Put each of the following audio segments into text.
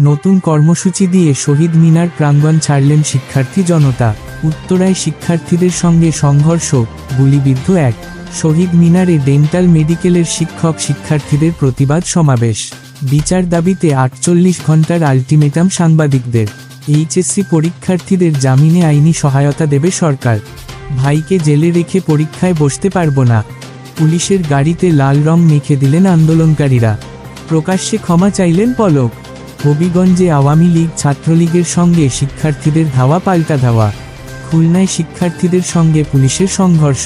নতুন কর্মসূচি দিয়ে শহীদ মিনার প্রাঙ্গণ ছাড়লেন শিক্ষার্থী জনতা। উত্তরায় শিক্ষার্থীদের সঙ্গে সংঘর্ষ, গুলিবিদ্ধ এক। শহীদ মিনারে ডেন্টাল মেডিকেলের শিক্ষক শিক্ষার্থীদের প্রতিবাদ সমাবেশ। বিচার দাবিতে আটচল্লিশ ঘণ্টার আলটিমেটাম সাংবাদিকদের। এইচএসসি পরীক্ষার্থীদের জামিনে আইনি সহায়তা দেবে সরকার। ভাইকে জেলে রেখে পরীক্ষায় বসতে পারব না। পুলিশের গাড়িতে লাল রং মেখে দিলেন আন্দোলনকারীরা। প্রকাশ্যে ক্ষমা চাইলেন পলক। হবিগঞ্জে আওয়ামী লীগ ছাত্রলীগের সঙ্গে শিক্ষার্থীদের ধাওয়া পাল্টা ধাওয়া। খুলনায় শিক্ষার্থীদের সঙ্গে পুলিশের সংঘর্ষ।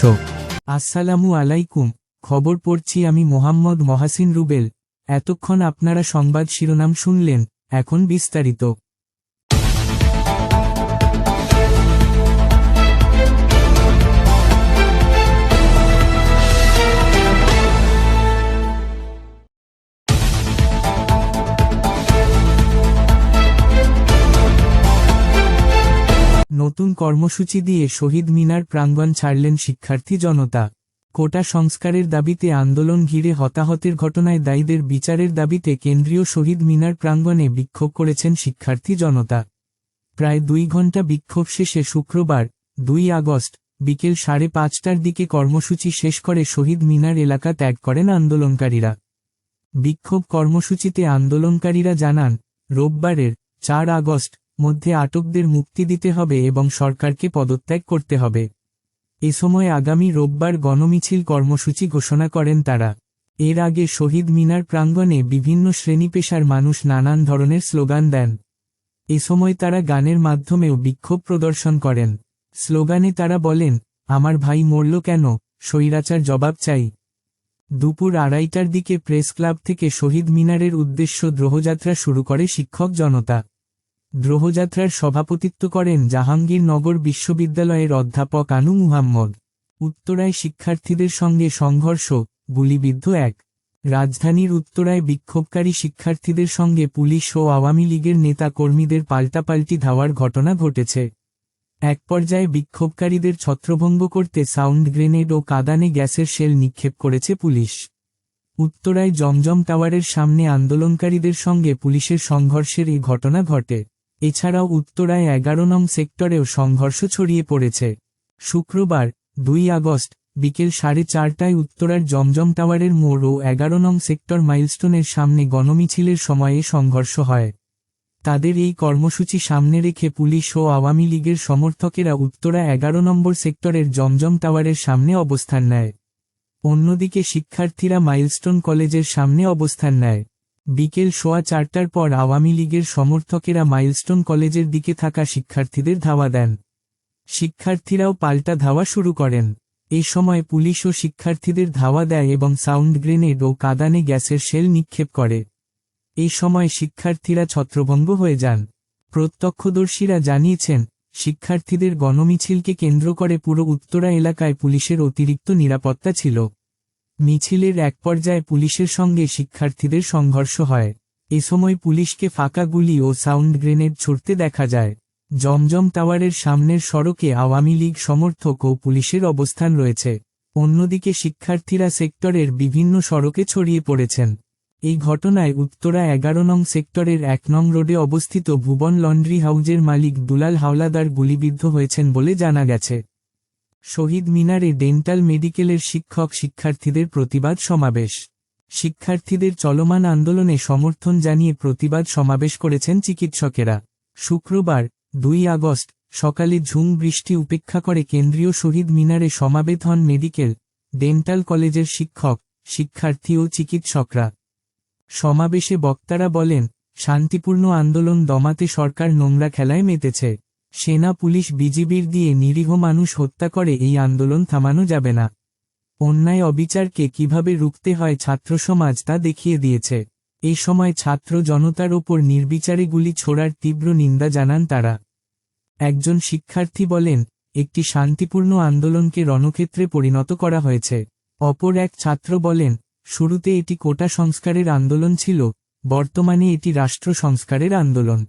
আসসালামু আলাইকুম। খবর পড়ছি আমি মোহাম্মদ মহাসিন রুবেল। এতক্ষণ আপনারা সংবাদ শিরোনাম শুনলেন, এখন বিস্তারিত। নতুন কর্মসূচি দিয়ে শহীদ মিনার প্রাঙ্গণ ছাড়লেন শিক্ষার্থী জনতা। কোটা সংস্কারের দাবিতে আন্দোলন ঘিরে হতাহতের ঘটনায় দায়ীদের বিচারের দাবিতে কেন্দ্রীয় শহীদ মিনার প্রাঙ্গণে বিক্ষোভ করেছেন শিক্ষার্থী জনতা। প্রায় দুই ঘণ্টা বিক্ষোভ শেষে শুক্রবার, দুই আগস্ট, বিকেল সাড়ে পাঁচটার দিকে কর্মসূচি শেষ করে শহীদ মিনার এলাকা ত্যাগ করেন আন্দোলনকারীরা। বিক্ষোভ কর্মসূচিতে আন্দোলনকারীরা জানান, রোববারের চার আগস্ট মধ্যে আটকদের মুক্তি দিতে হবে এবং সরকারকে পদত্যাগ করতে হবে। এ সময় আগামী রোববার গণমিছিল কর্মসূচি ঘোষণা করেন তারা। এর আগে শহীদ মিনার প্রাঙ্গণে বিভিন্ন শ্রেণি পেশার মানুষ নানান ধরনের স্লোগান দেন। এ সময় তারা গানের মাধ্যমেও বিক্ষোভ প্রদর্শন করেন। স্লোগানে তারা বলেন, আমার ভাই মরল কেন? স্বৈরাচার জবাব চাই। দুপুর আড়াইটার দিকে প্রেস ক্লাব থেকে শহীদ মিনারের উদ্দেশ্য দ্রোহযাত্রা শুরু করে শিক্ষক জনতা। দ্রোহযাত্রার সভাপতিত্ব করেন জাহাঙ্গীরনগর বিশ্ববিদ্যালয়ের অধ্যাপক আনু মুহাম্মদ। উত্তরায় শিক্ষার্থীদের সঙ্গে সংঘর্ষ, গুলিবিদ্ধ এক। রাজধানীর উত্তরায় বিক্ষোভকারী শিক্ষার্থীদের সঙ্গে পুলিশ ও আওয়ামী লীগের নেতা কর্মীদের পাল্টাপাল্টি ধাওয়ার ঘটনা ঘটেছে। এক পর্যায়ে বিক্ষোভকারীদের ছত্রভঙ্গ করতে সাউন্ড গ্রেনেড ও কাদানে গ্যাসের শেল নিক্ষেপ করেছে পুলিশ। উত্তরায় জমজম টাওয়ারের সামনে আন্দোলনকারীদের সঙ্গে পুলিশের সংঘর্ষের এই ঘটনা ঘটে। এছাড়াও উত্তরায় এগারো নং সেক্টরেও সংঘর্ষ ছড়িয়ে পড়েছে। শুক্রবার, দুই আগস্ট, বিকেল সাড়ে চারটায় উত্তরার জমজম টাওয়ারের মোড় ও এগারো নং সেক্টর মাইলস্টোনের সামনে গণমিছিলের সময়ে সংঘর্ষ হয়। তাদের এই কর্মসূচি সামনে রেখে পুলিশ ও আওয়ামী লীগের সমর্থকেরা উত্তরা এগারো নম্বর সেক্টরের জমজম টাওয়ারের সামনে অবস্থান নেয়। অন্যদিকে শিক্ষার্থীরা মাইলস্টোন কলেজের সামনে অবস্থান নেয়। বিকেল সোয়া চারটার পর আওয়ামী লীগের সমর্থকেরা মাইলস্টোন কলেজের দিকে থাকা শিক্ষার্থীদের ধাওয়া দেন। শিক্ষার্থীরাও পাল্টা ধাওয়া শুরু করেন। এ সময় পুলিশ ও শিক্ষার্থীদের ধাওয়া দেয় এবং সাউন্ড গ্রেনেড ও কাদানে গ্যাসের শেল নিক্ষেপ করে। এই সময় শিক্ষার্থীরা ছত্রভঙ্গ হয়ে যান। প্রত্যক্ষদর্শীরা জানিয়েছেন, শিক্ষার্থীদের গণমিছিলকে কেন্দ্র করে পুরো উত্তরা এলাকায় পুলিশের অতিরিক্ত নিরাপত্তা ছিল। মিছিলের এক পর্যায়ে পুলিশের সঙ্গে শিক্ষার্থীদের সংঘর্ষ হয়। এ সময় পুলিশকে ফাঁকা গুলি ও সাউন্ড গ্রেনেড ছুড়তে দেখা যায়। জমজম টাওয়ারের সামনের সড়কে আওয়ামী লীগ সমর্থক ও পুলিশের অবস্থান রয়েছে। অন্যদিকে শিক্ষার্থীরা সেক্টরের বিভিন্ন সড়কে ছড়িয়ে পড়েছেন। এই ঘটনায় উত্তরা এগারো নং সেক্টরের এক নং রোডে অবস্থিত ভুবন লন্ড্রি হাউজের মালিক দুলাল হাওলাদার গুলিবিদ্ধ হয়েছেন বলে জানা গেছে। শহীদ মিনারে ডেন্টাল মেডিকেলের শিক্ষক শিক্ষার্থীদের প্রতিবাদ সমাবেশ। শিক্ষার্থীদের চলমান আন্দোলনে সমর্থন জানিয়ে প্রতিবাদ সমাবেশ করেছেন চিকিৎসকেরা। শুক্রবার, দুই আগস্ট, সকালে ঝুম বৃষ্টি উপেক্ষা করে কেন্দ্রীয় শহীদ মিনারে সমাবেত হন মেডিকেল, ডেন্টাল কলেজের শিক্ষক, শিক্ষার্থী ও চিকিৎসকরা। সমাবেশে বক্তারা বলেন, শান্তিপূর্ণ আন্দোলন দমাতে সরকার নোংরা খেলায় মেতেছে। সেনা পুলিশ বিজিবির দিয়ে নিরীহ মানুষ হত্যা করে এই আন্দোলন থামানো যাবে না। অন্যায় অবিচারকে কীভাবে রুখতে হয় ছাত্র সমাজ তা দেখিয়ে দিয়েছে। এই সময় ছাত্র জনতার ওপর নির্বিচারে গুলি ছোড়ার তীব্র নিন্দা জানান তারা। একজন শিক্ষার্থী বলেন, একটি শান্তিপূর্ণ আন্দোলনকে রণক্ষেত্রে পরিণত করা হয়েছে। অপর এক ছাত্র বলেন, শুরুতে এটি কোটা সংস্কারের আন্দোলন ছিল, বর্তমানে এটি রাষ্ট্র সংস্কারের আন্দোলন।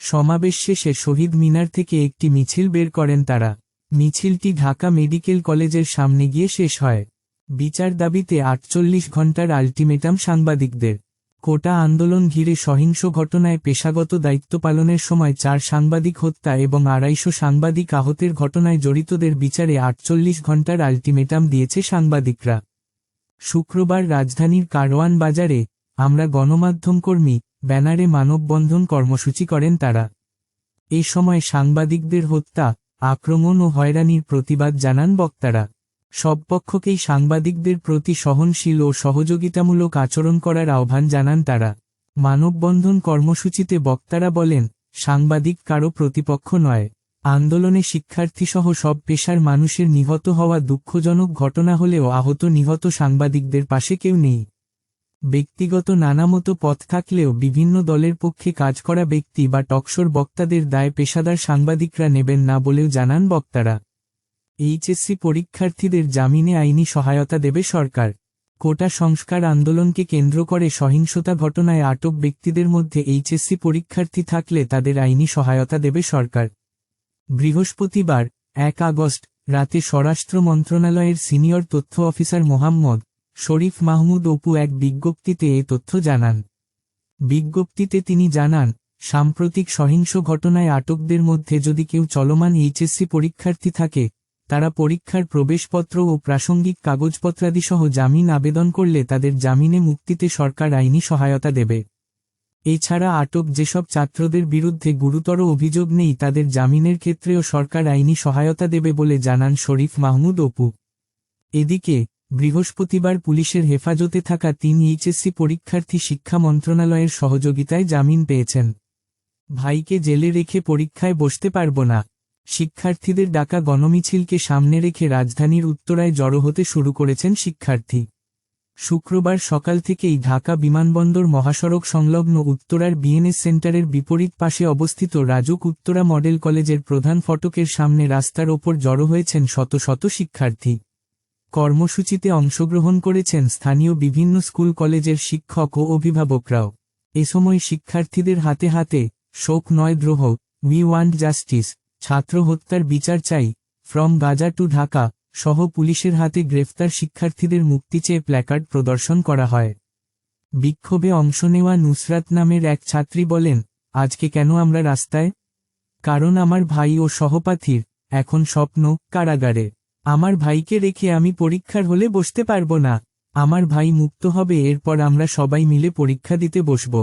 সমাবেশ শেষে শহীদ মিনার থেকে একটি মিছিল বের করেন তারা। মিছিলটি ঢাকা মেডিকেল কলেজের সামনে গিয়ে শেষ হয়। বিচার দাবিতে আটচল্লিশ ঘণ্টার আলটিমেটাম সাংবাদিকদের। কোটা আন্দোলন ঘিরে সহিংস ঘটনায় পেশাগত দায়িত্ব পালনের সময় চার সাংবাদিক হত্যা এবং আড়াইশো সাংবাদিক আহতের ঘটনায় জড়িতদের বিচারে আটচল্লিশ ঘণ্টার আলটিমেটাম দিয়েছে সাংবাদিকরা। শুক্রবার রাজধানীর কারওয়ান বাজারে আমরা গণমাধ্যম কর্মী ব্যানারে মানববন্ধন কর্মসূচি করেন তারা। এ সময় সাংবাদিকদের হত্যা, আক্রমণ ও হয়রানির প্রতিবাদ জানান বক্তারা। সব পক্ষকেই সাংবাদিকদের প্রতি সহনশীল ও সহযোগিতামূলক আচরণ করার আহ্বান জানান তারা। মানববন্ধন কর্মসূচিতে বক্তারা বলেন, সাংবাদিক কারও প্রতিপক্ষ নয়। আন্দোলনে শিক্ষার্থীসহ সব পেশার মানুষের নিহত হওয়া দুঃখজনক ঘটনা হলেও আহত নিহত সাংবাদিকদের পাশে কেউ নেই। ব্যক্তিগত নানামতো পথ থাকলেও বিভিন্ন দলের পক্ষে কাজ করা ব্যক্তি বা টকশোর বক্তাদের দায় পেশাদার সাংবাদিকরা নেবেন না বলেও জানান বক্তারা। এইচএসসি পরীক্ষার্থীদের জামিনে আইনি সহায়তা দেবে সরকার। কোটা সংস্কার আন্দোলনকে কেন্দ্র করে সহিংসতা ঘটনায় আটক ব্যক্তিদের মধ্যে এইচএসসি পরীক্ষার্থী থাকলে তাদের আইনি সহায়তা দেবে সরকার। বৃহস্পতিবার, এক আগস্ট, রাতে স্বরাষ্ট্র মন্ত্রণালয়ের সিনিয়র তথ্য অফিসার মোহাম্মদ শরীফ মাহমুদ অপু এক বিজ্ঞপ্তিতে এ তথ্য জানান। বিজ্ঞপ্তিতে তিনি জানান, সাম্প্রতিক সহিংস ঘটনায় আটকদের মধ্যে যদি কেউ চলমান এইচএসসি পরীক্ষার্থী থাকে, তারা পরীক্ষার প্রবেশপত্র ও প্রাসঙ্গিক কাগজপত্রাদিসহ জামিন আবেদন করলে তাদের জামিনে মুক্তিতে সরকার আইনি সহায়তা দেবে। এছাড়া আটক যেসব ছাত্রদের বিরুদ্ধে গুরুতর অভিযোগ নেই, তাদের জামিনের ক্ষেত্রেও সরকার আইনি সহায়তা দেবে বলে জানান শরীফ মাহমুদ অপু। এদিকে বৃহস্পতিবার পুলিশের হেফাজতে থাকা তিন এইচএসসি পরীক্ষার্থী শিক্ষা মন্ত্রণালয়ের সহযোগিতায় জামিন পেয়েছেন। ভাইকে জেলে রেখে পরীক্ষায় বসতে পারব না। শিক্ষার্থীদের ডাকা গণমিছিলকে সামনে রেখে রাজধানীর উত্তরায় জড়ো হতে শুরু করেছেন শিক্ষার্থী। শুক্রবার সকাল থেকেই ঢাকা বিমানবন্দর মহাসড়ক সংলগ্ন উত্তরার বিএনএস সেন্টারের বিপরীত পাশে অবস্থিত রাজুক উত্তরা মডেল কলেজের প্রধান ফটকের সামনে রাস্তার ওপর জড়ো হয়েছেন শত শত শিক্ষার্থী। কর্মসূচিতে অংশগ্রহণ করেছেন স্থানীয় বিভিন্ন স্কুল কলেজের শিক্ষক ও অভিভাবকরাও। এ সময় শিক্ষার্থীদের হাতে হাতে শোক নয় দ্রোহ উই ওয়ান্ট জাস্টিস, ছাত্র হত্যার বিচার চাই, ফ্রম গাজা টু ঢাকা সহ পুলিশের হাতে গ্রেফতার শিক্ষার্থীদের মুক্তি চেয়ে প্ল্যাকার্ড প্রদর্শন করা হয়। বিক্ষোভে অংশ নেওয়া নুসরাত নামের এক ছাত্রী বলেন, আজকে কেন আমরা রাস্তায়? কারণ আমার ভাই ও সহপাঠীর এখন স্বপ্ন কারাগারে। আমার ভাইকে রেখে আমি পরীক্ষার হলে বসতে পারব না। আমার ভাই মুক্ত হবে, এরপর আমরা সবাই মিলে পরীক্ষা দিতে বসব।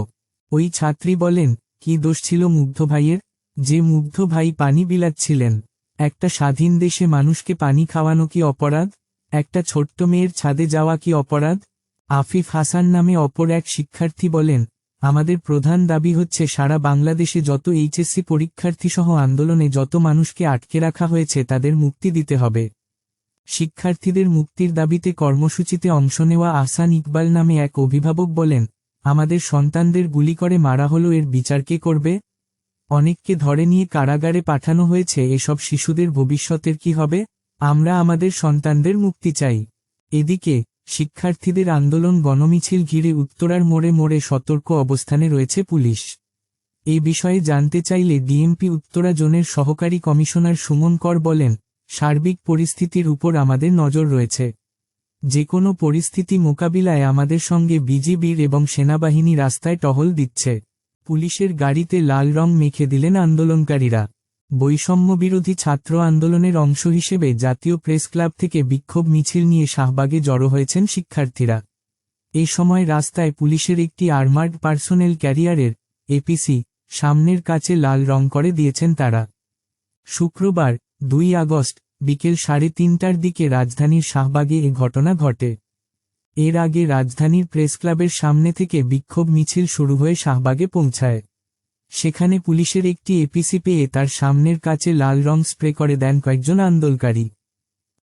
ওই ছাত্রী বলেন, কি দোষ ছিল মুগ্ধ ভাইয়ের? যে মুগ্ধ ভাই পানি বিলাচ্ছিলেন। একটা স্বাধীন দেশে মানুষকে পানি খাওয়ানো কি অপরাধ? একটা ছোট্ট মেয়ের ছাদে যাওয়া কি অপরাধ? আফিফ হাসান নামে অপর এক শিক্ষার্থী বলেন, আমাদের প্রধান দাবি হচ্ছে সারা বাংলাদেশে যত এইচএসসি পরীক্ষার্থীসহ আন্দোলনে যত মানুষকে আটকে রাখা হয়েছে তাদের মুক্তি দিতে হবে। শিক্ষার্থীদের মুক্তির দাবিতে কর্মসূচিতে অংশ নেওয়া আসান ইকবাল নামে এক অভিভাবক বলেন, আমাদের সন্তানদের গুলি করে মারা হলো এর বিচার কে করবে? অনেককে ধরে নিয়ে কারাগারে পাঠানো হয়েছে, এসব শিশুদের ভবিষ্যতের কি হবে? আমরা আমাদের সন্তানদের মুক্তি চাই। এদিকে, শিক্ষার্থীদের আন্দোলন গণমিছিল ঘিরে উত্তরার মোড়ে মোড়ে সতর্ক অবস্থানে রয়েছে পুলিশ। এই বিষয়ে জানতে চাইলে ডিএমপি উত্তরা জোনের সহকারী কমিশনার সুমন কর বলেন সার্বিক পরিস্থিতির উপর আমাদের নজর রয়েছে। যে কোনো পরিস্থিতি মোকাবিলায় আমাদের সঙ্গে বিজিবির এবং সেনাবাহিনী রাস্তায় টহল দিচ্ছে। পুলিশের গাড়িতে লাল রং মেখে দিলেন আন্দোলনকারীরা। বৈষম্যবিরোধী ছাত্র আন্দোলনের অংশ হিসেবে জাতীয় প্রেস ক্লাব থেকে বিক্ষোভ মিছিল নিয়ে শাহবাগে জড়ো হয়েছেন শিক্ষার্থীরা। এ সময় রাস্তায় পুলিশের একটি আর্মার্ড পার্সোনেল ক্যারিয়ারের এপিসি সামনের কাছে লাল রং করে দিয়েছেন তারা। শুক্রবার দুই আগস্ট, বিকেল সাড়ে তিনটার দিকে রাজধানীর শাহবাগে এ ঘটনা ঘটে। এর আগে রাজধানীর প্রেস ক্লাবের সামনে থেকে বিক্ষোভ মিছিল শুরু হয়ে শাহবাগে পৌঁছায়। সেখানে পুলিশের একটি এপিসি পেয়ে তার সামনের কাছে লাল রং স্প্রে করে দেন কয়েকজন আন্দোলনকারী।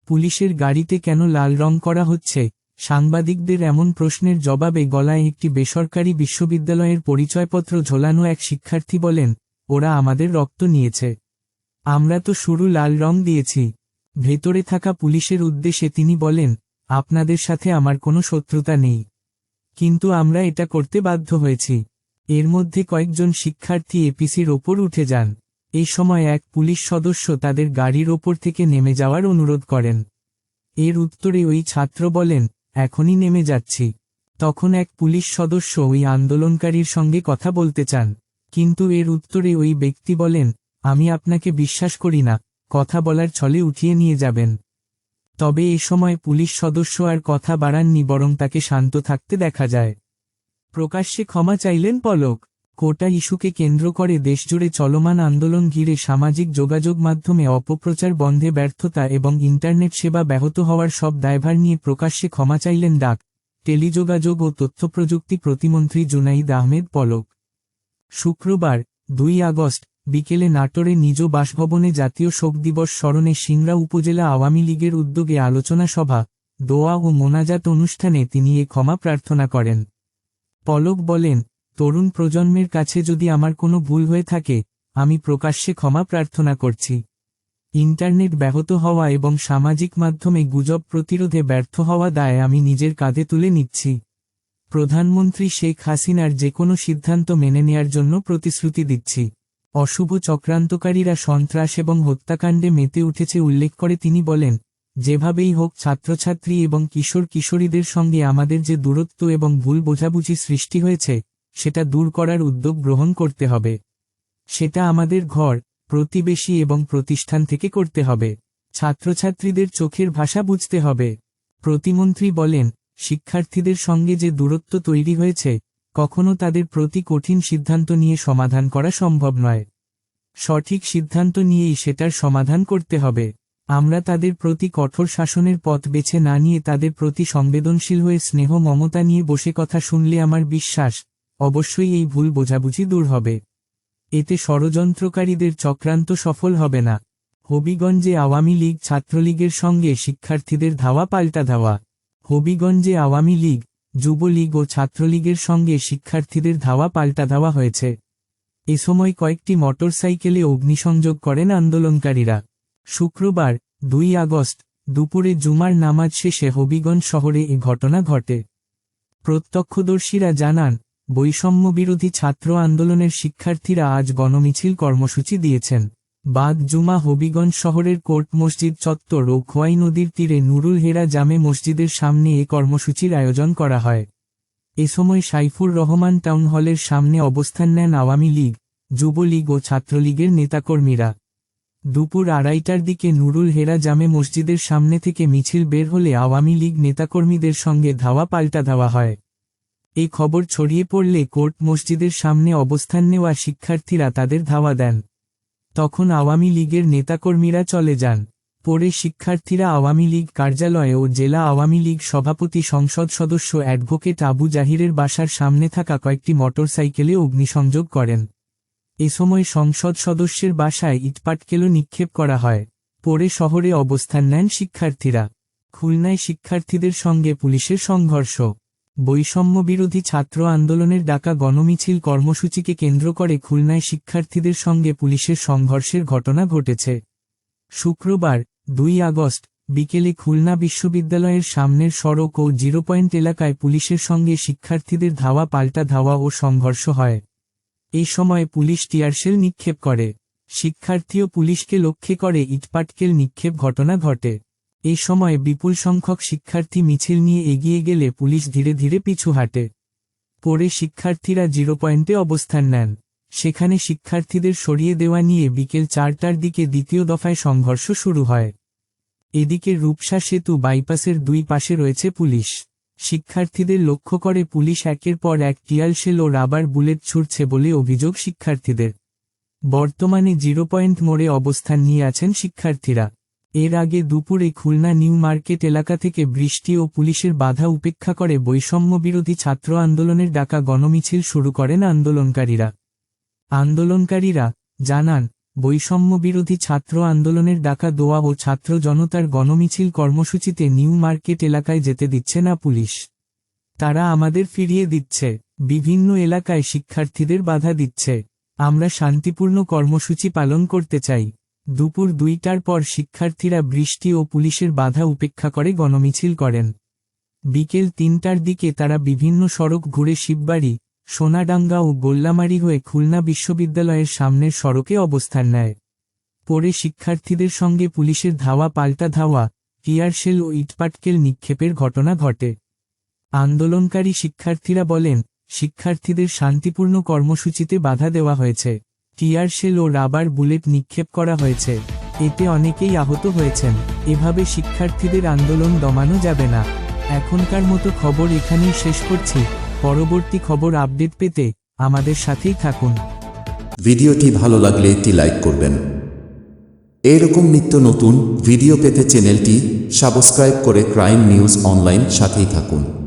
পুলিশের গাড়িতে কেন লাল রং করা হচ্ছে? সাংবাদিকদের এমন প্রশ্নের জবাবে গলায় একটি বেসরকারি বিশ্ববিদ্যালয়ের পরিচয়পত্র ঝোলানো এক শিক্ষার্থী বলেন, ওরা আমাদের রক্ত নিয়েছে। আমরা তো শুরু লাল রং দিয়েছি। ভেতরে থাকা পুলিশের উদ্দেশ্যে তিনি বলেন, আপনাদের সাথে আমার কোনো শত্রুতা নেই। কিন্তু আমরা এটা করতে বাধ্য হয়েছি। এর মধ্যে কয়েকজন শিক্ষার্থী এপিসির ওপর উঠে যান। এই সময় এক পুলিশ সদস্য তাদের গাড়ির ওপর থেকে নেমে যাওয়ার অনুরোধ করেন। এর উত্তরে ওই ছাত্র বলেন, এখনই নেমে যাচ্ছি। তখন এক পুলিশ সদস্য ওই আন্দোলনকারীর সঙ্গে কথা বলতে চান। কিন্তু এর উত্তরে ওই ব্যক্তি বলেন আমি আপনাকে বিশ্বাস করি না, কথা বলার ছলে উঠিয়ে নিয়ে যাবেন। তবে এ সময় পুলিশ সদস্য আর কথা বাড়াননি বরং তাকে শান্ত থাকতে দেখা যায়। প্রকাশ্যে ক্ষমা চাইলেন পলক। কোটা ইস্যুকে কেন্দ্র করে দেশজুড়ে চলমান আন্দোলন ঘিরে সামাজিক যোগাযোগ মাধ্যমে অপপ্রচার বন্ধে ব্যর্থতা এবং ইন্টারনেট সেবা ব্যাহত হওয়ার সব দায়ভার নিয়ে প্রকাশ্যে ক্ষমা চাইলেন ডাক, টেলিযোগাযোগ ও তথ্যপ্রযুক্তি প্রতিমন্ত্রী জুনাইদ আহমেদ পলক। শুক্রবার, দুই আগস্ট বিকেলে নাটোরে নিজ বাসভবনে জাতীয় শোক দিবস স্মরণে সিংড়া উপজেলা আওয়ামী লীগের উদ্যোগে আলোচনা সভা, দোয়া ও মোনাজাত অনুষ্ঠানে তিনি এ ক্ষমা প্রার্থনা করেন। পলক বলেন, তরুণ প্রজন্মের কাছে যদি আমার কোনো ভুল হয়ে থাকে, আমি প্রকাশ্যে ক্ষমা প্রার্থনা করছি। ইন্টারনেট ব্যাহত হওয়া এবং সামাজিক মাধ্যমে গুজব প্রতিরোধে ব্যর্থ হওয়া দায় আমি নিজের কাঁধে তুলে নিচ্ছি। প্রধানমন্ত্রী শেখ হাসিনার যে কোনো সিদ্ধান্ত মেনে নেয়ার জন্য প্রতিশ্রুতি দিচ্ছি। অশুভ চক্রান্তকারীরা সন্ত্রাস এবং হত্যাকাণ্ডে মেতে উঠেছে উল্লেখ করে তিনি বলেন, যেভাবেই হোক ছাত্রছাত্রী এবং কিশোর কিশোরীদের সঙ্গে আমাদের যে দূরত্ব এবং ভুল বোঝাবুঝি সৃষ্টি হয়েছে, সেটা দূর করার উদ্যোগ গ্রহণ করতে হবে। সেটা আমাদের ঘর, প্রতিবেশী এবং প্রতিষ্ঠান থেকে করতে হবে। ছাত্রছাত্রীদের চোখের ভাষা বুঝতে হবে। প্রতিমন্ত্রী বলেন, শিক্ষার্থীদের সঙ্গে যে দূরত্ব তৈরি হয়েছে কখনো তাদের প্রতি কঠিন সিদ্ধান্ত নিয়ে সমাধান করা সম্ভব নয়। সঠিক সিদ্ধান্ত নিয়েই সেটার সমাধান করতে হবে। আমরা তাদের প্রতি কঠোর শাসনের পথ বেছে না নিয়ে তাদের প্রতি সংবেদনশীল হয়ে স্নেহ মমতা নিয়ে বসে কথা শুনলে আমার বিশ্বাস, অবশ্যই এই ভুল বোঝাবুঝি দূর হবে। এতে ষড়যন্ত্রকারীদের চক্রান্ত সফল হবে না। হবিগঞ্জে আওয়ামী লীগ ছাত্রলীগের সঙ্গে শিক্ষার্থীদের ধাওয়া পাল্টা ধাওয়া। হবিগঞ্জে আওয়ামী লীগ যুবলীগ ও ছাত্রলীগের সঙ্গে শিক্ষার্থীদের ধাওয়া পাল্টা ধাওয়া হয়েছে। এ সময় কয়েকটি মোটরসাইকেলে অগ্নিসংযোগ করেন আন্দোলনকারীরা। শুক্রবার, দুই আগস্ট, দুপুরে জুমার নামাজ শেষে হবিগঞ্জ শহরে এ ঘটনা ঘটে। প্রত্যক্ষদর্শীরা জানান বৈষম্য বিরোধী ছাত্র আন্দোলনের শিক্ষার্থীরা আজ গণমিছিল কর্মসূচি দিয়েছেন। বাদ জুমা হবিগঞ্জ শহরের কোর্ট মসজিদ চত্বর ও খোয়াই নদীর তীরে নুরুল হেরা জামে মসজিদের সামনে এ কর্মসূচির আয়োজন করা হয়। এ সময় সাইফুর রহমান টাউন হলের সামনে অবস্থান নেন আওয়ামী লীগ, যুবলীগ ও ছাত্রলীগের নেতাকর্মীরা। দুপুর আড়াইটার দিকে নুরুল হেরা জামে মসজিদের সামনে থেকে মিছিল বের হলে আওয়ামী লীগ নেতাকর্মীদের সঙ্গে ধাওয়া পাল্টা ধাওয়া হয়। এই খবর ছড়িয়ে পড়লে কোর্ট মসজিদের সামনে অবস্থান নেওয়া শিক্ষার্থীরা তাদের ধাওয়া দেন। তখন আওয়ামী লীগের নেতাকর্মীরা চলে যান। পরে শিক্ষার্থীরা আওয়ামী লীগ কার্যালয়ে ও জেলা আওয়ামী লীগ সভাপতি সংসদ সদস্য অ্যাডভোকেট আবু জাহিরের বাসার সামনে থাকা কয়েকটি মোটরসাইকেলে অগ্নিসংযোগ করেন। এ সময় সংসদ সদস্যের বাসায় ইটপাটকেলও নিক্ষেপ করা হয়। পরে শহরে অবস্থান নেন শিক্ষার্থীরা। খুলনায় শিক্ষার্থীদের সঙ্গে পুলিশের সংঘর্ষ। বৈষম্য বিরোধী ছাত্র আন্দোলনের ডাকা গণমিছিল কর্মসূচিকে কেন্দ্র করে খুলনায় শিক্ষার্থীদের সঙ্গে পুলিশের সংঘর্ষের ঘটনা ঘটেছে। শুক্রবার, দুই আগস্ট, বিকেলে খুলনা বিশ্ববিদ্যালয়ের সামনের সড়ক ও জিরো পয়েন্ট এলাকায় পুলিশের সঙ্গে শিক্ষার্থীদের ধাওয়া পাল্টা ধাওয়া ও সংঘর্ষ হয়। এই সময় পুলিশ টিয়ারশেল নিক্ষেপ করে। শিক্ষার্থী ও পুলিশকে লক্ষ্যে করে ইটপাটকেল নিক্ষেপ ঘটনা ঘটে। এই সময় বিপুল সংখ্যক শিক্ষার্থী মিছিল নিয়ে এগিয়ে গেলে পুলিশ ধীরে ধীরে পিছু হাঁটে। পরে শিক্ষার্থীরা জিরো পয়েন্টে অবস্থান নেন। সেখানে শিক্ষার্থীদের সরিয়ে দেওয়া নিয়ে বিকেল চারটার দিকে দ্বিতীয় দফায় সংঘর্ষ শুরু হয়। এদিকে রূপসা সেতু বাইপাসের দুই পাশে রয়েছে পুলিশ। শিক্ষার্থীদের লক্ষ্য করে পুলিশ একের পর এক টিয়ালশেল ও রাবার বুলেট ছুড়ছে বলে অভিযোগ শিক্ষার্থীদের। বর্তমানে জিরো পয়েন্ট মোড়ে অবস্থান নিয়ে আছেন শিক্ষার্থীরা। এর আগে দুপুরে খুলনা নিউ মার্কেট এলাকা থেকে বৃষ্টি ও পুলিশের বাধা উপেক্ষা করে বৈষম্য বিরোধী ছাত্র আন্দোলনের ডাকা গণমিছিল শুরু করেন আন্দোলনকারীরা। আন্দোলনকারীরা জানান বৈষম্য বিরোধী ছাত্র আন্দোলনের ডাকা দোয়া ও ছাত্র জনতার গণমিছিল কর্মসূচিতে নিউ মার্কেট এলাকায় যেতে দিচ্ছে না পুলিশ। তারা আমাদের ফিরিয়ে দিচ্ছে, বিভিন্ন এলাকায় শিক্ষার্থীদের বাধা দিচ্ছে। আমরা শান্তিপূর্ণ কর্মসূচি পালন করতে চাই। দুপুর দুইটার পর শিক্ষার্থীরা বৃষ্টি ও পুলিশের বাধা উপেক্ষা করে গণমিছিল করেন। বিকেল তিনটার দিকে তারা বিভিন্ন সড়ক ঘুরে শিববাড়ি, সোনাডাঙ্গা ও গোল্লামারি হয়ে খুলনা বিশ্ববিদ্যালয়ের সামনের সড়কে অবস্থান নেয়। পরে শিক্ষার্থীদের সঙ্গে পুলিশের ধাওয়া পাল্টা ধাওয়া টিয়ারশেল ও ইটপাটকেল নিক্ষেপের ঘটনা ঘটে। আন্দোলনকারী শিক্ষার্থীরা বলেন, শিক্ষার্থীদের শান্তিপূর্ণ কর্মসূচিতে বাধা দেওয়া হয়েছে। টিয়ার শেল ও রাবার বুলেট নিক্ষেপ করা হয়েছে। এতে অনেকেই আহত হয়েছেন। এভাবে শিক্ষার্থীদের আন্দোলন দমানো যাবে না। এখনকার মতো খবর এখানেই শেষ করছি। পরবর্তী খবর আপডেট পেতে আমাদের সাথেই থাকুন। ভিডিওটি ভালো লাগলে একটি লাইক করবেন। এরকম নিত্য নতুন ভিডিও পেতে চ্যানেলটি সাবস্ক্রাইব করে ক্রাইম নিউজ অনলাইন সাথেই থাকুন।